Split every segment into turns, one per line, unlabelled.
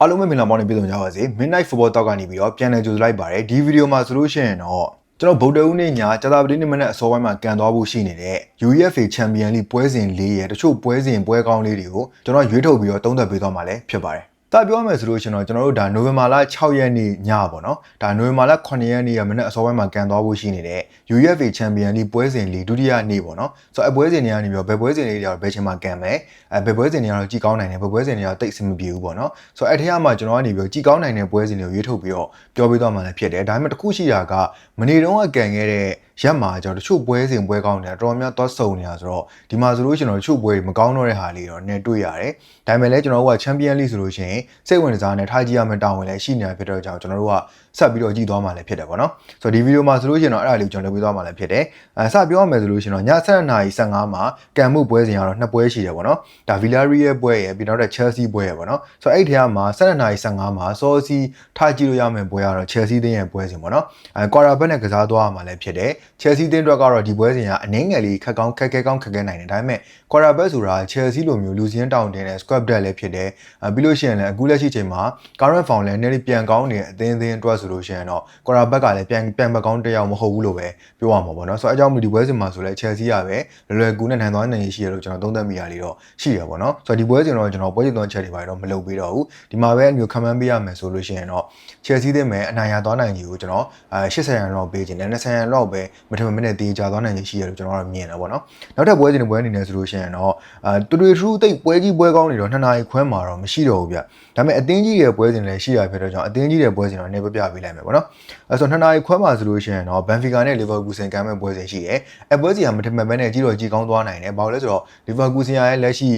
အားလုံးပဲမင်္ဂလာပေါင်းနေပြည်စုံကြပါစေ Midnight Football Talk ကနေပြီးတော့ပြန်လည်ကြိုဆိုလိုက်ပါတယ်ဒီဗီဒီယိုမှာဆိုလို့ရှိရင်တော့ကျွန်တော်ဗုဒ္ဓဦးနေ့ညကျတာပတိနေ့မနက်အစောပိုင်းမှာကန်သွားဖို့ရှိနေတဲ့ UEFA Champions League ပွဲစဉ်၄ရဲ့တချို့ပွဲစဉ်ပွဲကောင်းလေးတွေကိုကျွန်တော်ရွေးထုတ်ပြီးတော့သုံးသပ်ပေးသွားမှာလည်းဖြစ်ပါတယ် တာပြောမယ်ဆိုလို့ရှင်တော့ကျွန်တော်တို့ဒါနိုဝင်ဘာလ6ရက်နေ့ညပေါ့နော်ဒါနိုဝင်ဘာလ9ရက်နေ့ကမနက်အစောပိုင်းမှာကန်သွားဖို့ရှိနေတဲ့ UEFA Champions League ပွဲစဉ်လေးဒုတိယနေ့ပေါ့နော်ဆိုတော့အပွဲစဉ်တွေကနေပြီးတော့ဘယ်ပွဲစဉ်လေးတွေတော့ဘယ်ချိန်မှာကန်မယ်အဲဘယ်ပွဲစဉ်တွေကတော့ကြည်ကောင်းနိုင်တယ်ဘယ်ပွဲစဉ်တွေကတော့တိတ်အဆင်မပြေဘူးပေါ့နော်ဆိုတော့အဲ့ထက်မှာကျွန်တော်ကနေပြီးတော့ကြည်ကောင်းနိုင်တဲ့ပွဲစဉ်တွေကိုရွေးထုတ်ပြီးတော့ပြောပေးသွားမှာလည်းဖြစ်တယ်ဒါပေမဲ့တစ်ခုရှိတာကမနေ့တုန်းကကန်ခဲ့တဲ့ ရက်မှာကျွန်တော်တချို့ပွဲစဉ်ပွဲကောင်းနေတာတော်တော်များသွားစုံနေတာဆိုတော့ဒီမှာဆိုလို့ကျွန်တော်တချို့ပွဲတွေမကောင်းတော့တဲ့ဟာလေးတော့နည်းတွေ့ရတယ်ဒါပေမဲ့လည်းကျွန်တော်တို့ကချန်ပီယံလိဆိုလို့ရှိရင်စိတ်ဝင်စားနေထားကြည့်ရမယ့်တာဝန်လည်းရှိနေတာဖြစ်တော့ကြောင့်ကျွန်တော်တို့ကဆက်ပြီးတော့ကြည့်သွားမှာလည်းဖြစ်တယ်ပေါ့နော်ဆိုတော့ဒီဗီဒီယိုမှာဆိုလို့ရှိရင်တော့အဲ့ဒါလေးကိုကျွန်တော်လုပ်ပေးသွားမှာလည်းဖြစ်တယ်အဲစပြောရမယ်ဆိုလို့ရှိရင်တော့ည7:15နာရီ15မှာကန်မှုပွဲစဉ်ကတော့နှစ်ပွဲရှိတယ်ပေါ့နော်ဒါ Villarreal ပွဲရယ်ပြီးတော့ Chelsea ပွဲရယ်ပေါ့နော်ဆိုတော့အဲ့ဒီထဲမှာ7:15နာရီ15မှာစောစီထားကြည့်လို့ရမယ့်ပွဲကတော့ Chelsea တင်းရဲ့ပွဲစဉ်ပေါ့နော်အဲ quarter back နဲ့ကစားသွားရမှာလည်းဖြစ်တယ် Chelsea တင်းအတွက်ကတော့ဒီပွဲစဉ်ကအနှင်းငယ်လေးခက်ကောင်းခက်ခဲကောင်းခက်ခဲနိုင်တယ်ဒါပေမဲ့ quarter back ဆိုတာ Chelsea လိုမျိုးလူစင်းတောင်တင်တဲ့ squad depth လည်းဖြစ်တယ်အဲပြီးလို့ရှိရင်လည်းအခုလက်ရှိချိန်မှာ current form လည်းနည်းနည်းပြန်ကောင်းနေတဲ့အသင်းအသင်းအတွက်ဆိုလို့ရှိရင်တော့ quarter back ကလည်းပြန်ပြန်မကောင်းတစ်ယောက်မဟုတ်ဘူးလို့ပဲပြောရမှာပေါ့နော်ဆိုတော့အကြောင်းမလို့ဒီပွဲစဉ်မှာဆိုလဲ Chelsea ကပဲလွယ်လွယ်ကူနဲ့နိုင်သွားနိုင်ရရှိရလို့ကျွန်တော်သုံးသပ်မိရလေးတော့ရှိရပါတော့ဆိုတော့ဒီပွဲစဉ်တော့ကျွန်တော်ပွဲစဉ်သွန်းချက်တွေပါတော့မလုပ်ပေးတော့ဘူးဒီမှာပဲအမျိုးခံမှန်းပေးရမယ်ဆိုလို့ရှိရင်တော့ Chelsea သင်းမဲ့အနိုင်ရသွားနိုင်ကြီးကိုကျွန်တော်အဲ80ရန်လောက်ပေးခြင်းနဲ့20ရန်လောက်ပဲမထမမနဲ့တေးကြသွားနိုင်ရရှိရလို့ကျွန်တော်ကတော့မြင်တယ်ပေါ့နော်နောက်ထပ်ပွဲစဉ်တွေပွဲအနေနဲ့ဆိုလို့ရှိရင်တော့အဲတူတူထူးတိတ်ပွဲကြီးပွဲကောင်းနေတော့နှစ်နာရီခွဲမှာတော့မရှိတော့ဘူးဗျဒါပေမဲ့အသင်းကြီးရဲ့ပွဲစဉ်လည်းရှိရဖြစ်တော့ကြောင့်အသင်းကြီးရဲ့ပွဲစဉ်တော့နေပြပြပေးလိုက်မယ်ပေါ့နော်အဲဆိုနှစ်နာရီခွဲမှာဆိုလို့ရှိရင်တော့ Benfica နဲ့ Liverpool ဆင်ကမ်းမဲ့ပွဲစဉ်ရှိတယ်အဲပွဲစဉ်ကမထမမနဲ့ကြီးတော့ကြီးကောင်းသွားနိုင်တယ်ဘာလို့လဲဆိုတော့ Liverpool ဆင်ရဲ့လက်ရှိ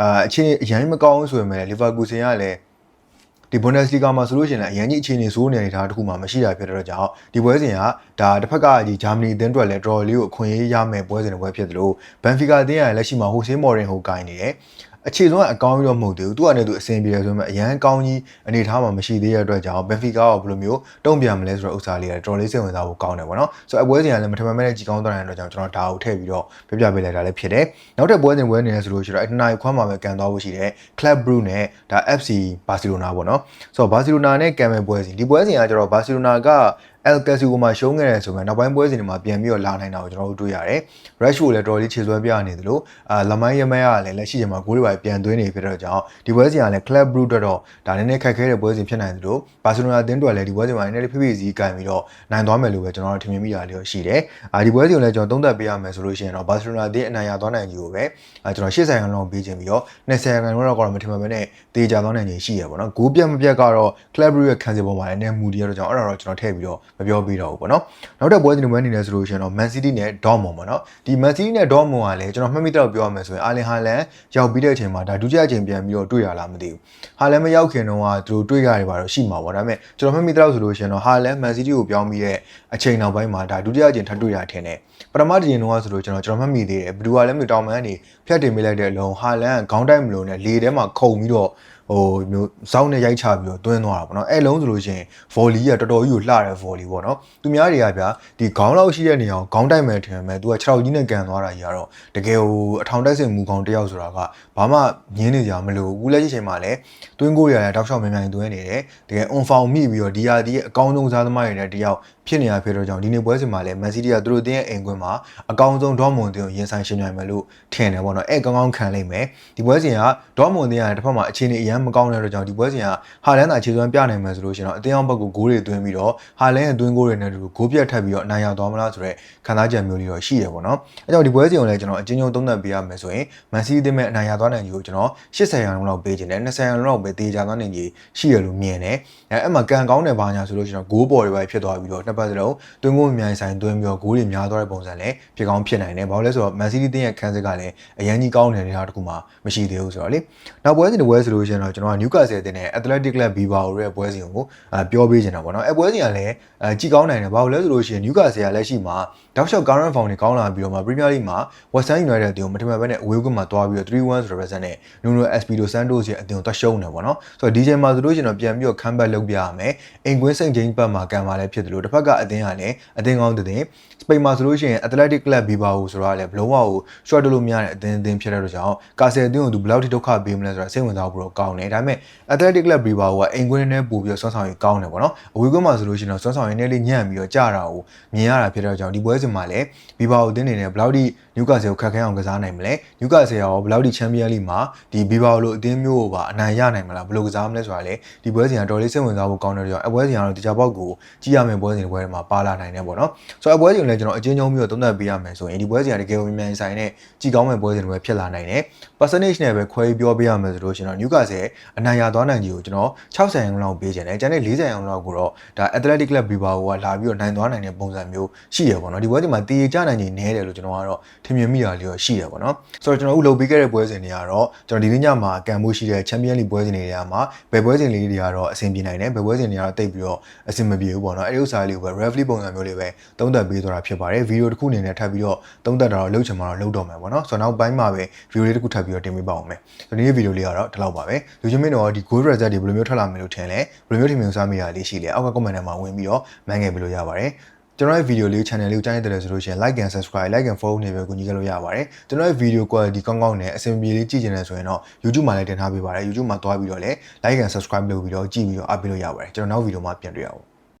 အာအခြေအရင်မကောင်းဆိုရင်လည်း Liverpool ဆင်ကလည်း ဒီ Bundesliga မှာဆိုလို့ရှိရင်လည်းအရင်ကြီးအခြေအနေဆိုးနေနေတာတခုမှမရှိတာဖြစ်တဲ့ကြောင့်ဒီပွဲစဉ်ကဒါတစ်ဖက်ကဒီဂျာမနီအသင်းအတွက်လည်း draw လေးကိုအခွင့်အရေးရမယ်ပွဲစဉ်တစ်ပွဲဖြစ်တယ်လို့ Benfica အသင်းကလက်ရှိမှာ Jose Mourinho ကိုကိုင်းနေတယ် အခြေဆုံးကအကောင်းကြီးတော့မဟုတ်သေးဘူးသူကလည်းသူအဆင်ပြေတယ်ဆိုပေမဲ့အရန်ကောင်းကြီးအနေထားမှာမရှိသေးတဲ့အတွက်ကြောင့် Benfica ကဘယ်လိုမျိုးတုံ့ပြန်မလဲဆိုတော့ဥစားလေးကတော်တော်လေးစိတ်ဝင်စားဖို့ကောင်းတယ်ပေါ့နော်ဆိုတော့အပွဲစဉ်ကလည်းမထမမဲ့နဲ့ကြီးကောင်းသွားတဲ့အတွက်ကြောင့်ကျွန်တော်ဒါကိုထည့်ပြီးတော့ပြပြပေးလိုက်တာလည်းဖြစ်တယ်နောက်ထပ်ပွဲစဉ်ပွဲအနေနဲ့ဆိုလို့ရှိတော့အတနာခွမ်းမှာပဲကန်သွားဖို့ရှိတယ် Club Brugge နဲ့ဒါ FC Barcelona ပေါ့နော်ဆိုတော့ Barcelona နဲ့ကန်မဲ့ပွဲစဉ်ဒီပွဲစဉ်ကကျတော့ Barcelona က El Clasico မှာရှုံးခဲ့တယ်ဆိုရင်နောက်ပိုင်းပွဲစဉ်တွေမှာပြန်ပြီးတော့လာနိုင်တာကိုကျွန်တော်တို့တွေ့ရတယ်။ Rashford လည်းတော်တော်လေးခြေစွဲပြနေသလိုအာလမိုင်းယမဲကလည်းလက်ရှိချိန်မှာဂိုးတွေပါပြန်သွင်းနေဖြစ်တော့ကြောင့်ဒီပွဲစဉ်ကလည်း Club Brugge အတွက်တော့ဒါနည်းနည်းခက်ခဲတဲ့ပွဲစဉ်ဖြစ်နိုင်သလို Barcelona အသင်းတို့လည်းဒီပွဲစဉ်မှာနည်းနည်းလေးဖိဖိစီးကန်ပြီးတော့နိုင်သွားမယ်လို့ပဲကျွန်တော်တို့ထင်မြင်မိတာလေးရှိတယ်။အာဒီပွဲစဉ်ကိုလည်းကျွန်တော်သုံးသပ်ပေးရမယ်ဆိုလို့ရှိရင်တော့ Barcelona အသင်းအနိုင်ရသွားနိုင်ကြီးကိုပဲအာကျွန်တော်80ရာခိုင်နှုန်းပေးခြင်းပြီးတော့20ရာခိုင်နှုန်းတော့ကတော့မထင်မှန်ပဲနဲ့တေးကြသွားနိုင်ခြင်းရှိရပါတော့။ဂိုးပြတ်မပြတ်ကတော့ Club Brugge ရဲ့ခံစစ်ပေါ်မှာလည်းနည်းမူတည်ရတော့ကြောင့်အဲ့ဒါတော့ကျွန်တော်ထည့်ပြီးတော့မပြောပေးတော့ဘူးပေါ့နော်။နောက်ထပ်ပွဲစဉ်တွေပွဲအနေနဲ့ဆိုလို့ရှိရင်တော့ Man City နဲ့ Dortmund ပေါ့နော်။ဒီ Man City နဲ့ Dortmund ကလည်းကျွန်တော်မှတ်မိတော့ပြောရမယ်ဆိုရင် Erling Haaland ရောက်ပြီးတဲ့အချိန်မှာဒါဒုတိယအချိန်ပြန်ပြီးတော့တွေ့ရလားမသိဘူး။ Haaland မရောက်ခင်တော့ကသူတို့တွေ့ရတယ်ပါတော့ရှိမှာပေါ့ဒါပေမဲ့ကျွန်တော်မှတ်မိတော့ဆိုလို့ရှိရင်တော့ Haaland Man City ကိုပြောင်းပြီးတဲ့အချိန်နောက်ပိုင်းမှာဒါဒုတိယအချိန်ထပ်တွေ့ရထင်တယ်။ပထမတစ်ချိန်တော့ဆိုလို့ကျွန်တော်ကျွန်တော်မှတ်မိသေးတယ်ဘယ်သူကလည်းမတောင်းမှန်းနေဖြတ်တင်ပေးလိုက်တဲ့အလုံး Haaland ခေါင်းတိုက်မလို့နဲ့လေထဲမှာခုန်ပြီးတော့ ဟိုမျိုးစောင်းနဲ့ရိုက်ချပြီးတော့တွင်းသွားတာပေါ့နော်အဲ့လုံးဆိုလို့ရှိရင် volley ကတော်တော်ကြီးကိုလှတဲ့ volley ပေါ့နော်သူများတွေကဗျာဒီခေါင်းလောက်ရှိတဲ့နေအောင်ခေါင်းတိုက်မယ်ထင်မယ်သူက6ထောက်ကြီးနဲ့ကန်သွားတာကြီးကတော့တကယ်ဟိုအထောင်တိုက်စင်မူခေါင်းတယောက်ဆိုတာကဘာမှငင်းနေကြမလို့ဘူးလက်ရှိချိန်မှာလည်းတွင်းကိုရရတောက်လျှောက်မြန်မြန်တွင်းနေတယ်တကယ် on form မိပြီးတော့ဒီဟာဒီအကောင်းဆုံးစားသမားတွေနဲ့တယောက်ဖြစ်နေရဖြစ်တော့ကြောင့်ဒီနေ့ပွဲစဉ်မှာလည်း Man City ကသူတို့တင်းရဲ့အိမ်ကွင်းမှာအကောင်းဆုံး Dortmund တင်းကိုရင်ဆိုင်ရှင်နိုင်မယ်လို့ထင်တယ်ပေါ့နော်အဲ့ကောင်းကောင်းခံလိုက်မယ်ဒီပွဲစဉ်က Dortmund တင်းကတစ်ဖက်မှာအခြေအနေအရန်မကောင်းတဲ့အတွက်ကြောင့်ဒီပွဲစဉ်ကဟာလန်သာခြေစွမ်းပြနိုင်မယ်ဆိုလို့ရှိရင်တော့အတင်းအောင်ဘက်ကိုဂိုးတွေသွင်းပြီးတော့ဟာလန်ရဲ့သွင်းဂိုးတွေနဲ့တူဂိုးပြတ်ထပ်ပြီးတော့အနိုင်ရသွားမလားဆိုတော့ခံစားချက်မျိုးလေးတော့ရှိတယ်ပေါ့နော်အဲကြောင့်ဒီပွဲစဉ်ကိုလည်းကျွန်တော်အချင်းချင်းသုံးသပ်ပေးရမယ်ဆိုရင် Man City တင်းမဲ့အနိုင်ရသွားနိုင်ကြီးကိုကျွန်တော်80ရာခိုင်နှုန်းလောက်ပေးခြင်းနဲ့20ရာခိုင်နှုန်းလောက်ပဲတေးကြသွားနိုင်ကြီးရှိရလို့မြင်တယ်အဲအဲ့မှာကန်ကောင်းတဲ့ဘာညာဆိုလို့ရှိရင်တော့ဂိုးပေါ်တွေပဲဖြစ်သွားပြီးတော့နှစ်ပတ်စလုံးသွင်းဂိုးအများကြီးဆိုင်သွင်းပြီးတော့ဂိုးတွေများသွားတဲ့ပုံစံလည်းဖြစ်ကောင်းဖြစ်နိုင်တယ်ဘာလို့လဲဆိုတော့ Man City တင်းရဲ့ခန်းစစ်ကလည်းအရန်ကြီးကောင်းနေတဲ့ဟာတခုမှမရှိသေးဘူးဆိုတော့လေနောက်ပွဲစဉ်တစ်ပွဲဆိုလို့ရှိရင်တော့ကျွန်တော်က Newcastle တင်းနဲ့ Athletic Club Bilbao ရဲ့ပွဲစဉ်ကိုအပြောပေးချင်တာပေါ့နော်အဲပွဲစဉ်ကလည်းအကြည့်ကောင်းနိုင်တယ်ဘာလို့လဲဆိုလို့ရှိရင် Newcastle ကလက်ရှိမှာတောက်လျှောက် current form တွေကောင်းလာပြီးတော့မှ Premier League မှာ West Ham United အတင်းကိုမထင်မှတ်ဘဲနဲ့ away ကမှာတွားပြီးတော့3-1ဆိုတဲ့ result နဲ့ Nuno Espirito Santos ရဲ့အတင်းကိုတွတ်ရှုံးတယ်ပေါ့နော်ဆိုတော့ဒီချိန်မှာဆိုလို့ရှိရင်တော့ပြန်ပြီးတော့ comeback လုပ်ပြရမယ်အိမ်ကွင်းစိန်ချင်းဘက်မှာကန်ပါလဲဖြစ်တယ်လို့တစ်ဖက်ကအတင်းကလည်းအတင်းကောင်းတဲ့စပိန်မှာဆိုလို့ရှိရင် Athletic Club Bilbao ဆိုတာလည်းဘလုံးဝကို short လို့မရတဲ့အတင်းအတင်းဖြစ်တဲ့အတွက်ကြောင့်ကာဆယ်အတင်းကိုသူဘယ်လောက်ထိဒုက္ခပေးမလဲဆိုတာစိတ်ဝင်စားဖို့တော့ကောင်းတယ်ဒါပေမဲ့ Athletic Club Bilbao ကအိမ်ကွင်းနဲ့ပို့ပြီးတော့ဆွမ်းဆောင်ရေးကောင်းတယ်ပေါ့နော်အဝေးကွင်းမှာဆိုလို့ရှိရင်တော့ဆွမ်းဆောင်ရေးနဲ့လေးညံ့ပြီးတော့ကြာတာကိုမြင်ရတာဖြစ်တဲ့ကြောင့်ဒီပွဲစဉ်မှာလည်း Bilbao အသင်းနေနဲ့ဘယ်လောက်ထိ Newcastle ကိုခက်ခဲအောင်ကစားနိုင်မလဲ Newcastle ရောဘယ်လောက်ထိ Champions League မှာဒီ Bilbao လိုအသင်းမျိုးကိုပါအနိုင်ရနိုင်မလားဘယ်လိုကစားမလဲဆိုတာလေဒီပွဲစဉ်ကတော်လေးစိတ်ဝင်စားဖို့ကောင်းတဲ့ကြောင့်အပွဲစဉ်ကတော့တခြားပေါက်ကိုကြည့်ရမယ့်ပွဲစဉ်တွေပွဲတွေမှာပါလာနိုင်တယ်ပေါ့နော်ဆိုတော့အပွဲစဉ်ကိုလည်းကျွန်တော်အချင်းချင်းပြီးတော့သုံးသပ်ပေးရမယ်ဆိုရင်ဒီပွဲစဉ်ကတကယ်ကိုမြန်မြန်ဆိုင်နဲ့ကြည်ကောင်းမဲ့ပွဲစဉ်တွေပဲဖြစ်လာနိုင်တယ် percentage နဲ့ပဲခွဲပြီးပြောပေးရမယ်ဆိုလို့ရှိရင်တော့ Newcastle အနိုင်ရသွားနိုင်ကြီးကိုကျွန်တော်60ရာခိုင်နှုန်းလောက်ပေးချင်တယ်ကျန်တဲ့40ရာခိုင်နှုန်းလောက်ကိုတော့ဒါ Athletic Club Bilbao ကလာပြီးတော့နိုင်သွားနိုင်တဲ့ပုံစံမျိုးရှိရပေါ့နော်ဒီပွဲစဉ်မှာတည်ကြနိုင်ကြီးနဲတယ်လို့ကျွန်တော်ကတော့ထင်မြင်မိတာလေးတော့ရှိရပေါ့နော်ဆိုတော့ကျွန်တော်တို့လုပ်ပေးခဲ့တဲ့ပွဲစဉ်တွေကတော့ကျွန်တော်ဒီနေ့ညမှာကံမှုရှိတဲ့ Champions League ပွဲစဉ်တွေထဲမှာဘယ်ပွဲစဉ်လေးတွေကတော့အဆင်ပြေနိုင်တယ်ဘယ်ပွဲစဉ်တွေကတော့တိတ်ပြီးတော့အဆင်မပြေဘူးပေါ့နော်အဲဒီဥစ္စာလေးကိုပဲ referee ပုံစံမျိုးလေးပဲသုံးသပ်ပေးသွားတာဖြစ်ပါတယ်ဗီဒီယိုတစ်ခုအနေနဲ့ထပ်ပြီးတော့သုံးသပ်တာတော့လုပ်ချင်မှာတော့လုပ်တော့မယ်ပေါ့နော်ဆိုတော့နောက်ပိုင်းမှာပဲဗီဒီယိုလေးတစ်ခုထပ်ပြီးတော့တင်ပေးပါအောင်မယ်ဒီနေ့ဗီဒီယိုလေးကတော့ဒီလောက်ပါပဲလူချင်းမင်းတို့ဒီ goal result တွေဘယ်လိုမျိုးထွက်လာမယ်လို့ထင်လဲဘယ်လိုမျိုးထင်မြင်စားမိရလေးရှိလဲအောက်က comment ထဲမှာဝင်ပြီးတော့မှန်းခဲ့ပေးလို့ရပါတယ်ကျွန်တော်ရဲ့ဗီဒီယိုလေး channel လေးကိုကြားနေတယ်ဆိုလို့ရှိရင် like and subscribe like and follow နေပဲကူညီခဲ့လို့ရပါတယ်ကျွန်တော်ရဲ့ဗီဒီယို quality ကောင်းကောင်းနဲ့အဆင်ပြေလေးကြည့်ချင်တယ်ဆိုရင်တော့ YouTube မှာလည်းတင်ထားပေးပါတယ် YouTube မှာတွားပြီးတော့လည်း like and subscribe လုပ်ပြီးတော့ကြည့်ပြီးတော့အားပေးလို့ရပါတယ်ကျွန်တော်နောက်ဗီဒီယိုမှာပြန်တွေ့ရအောင်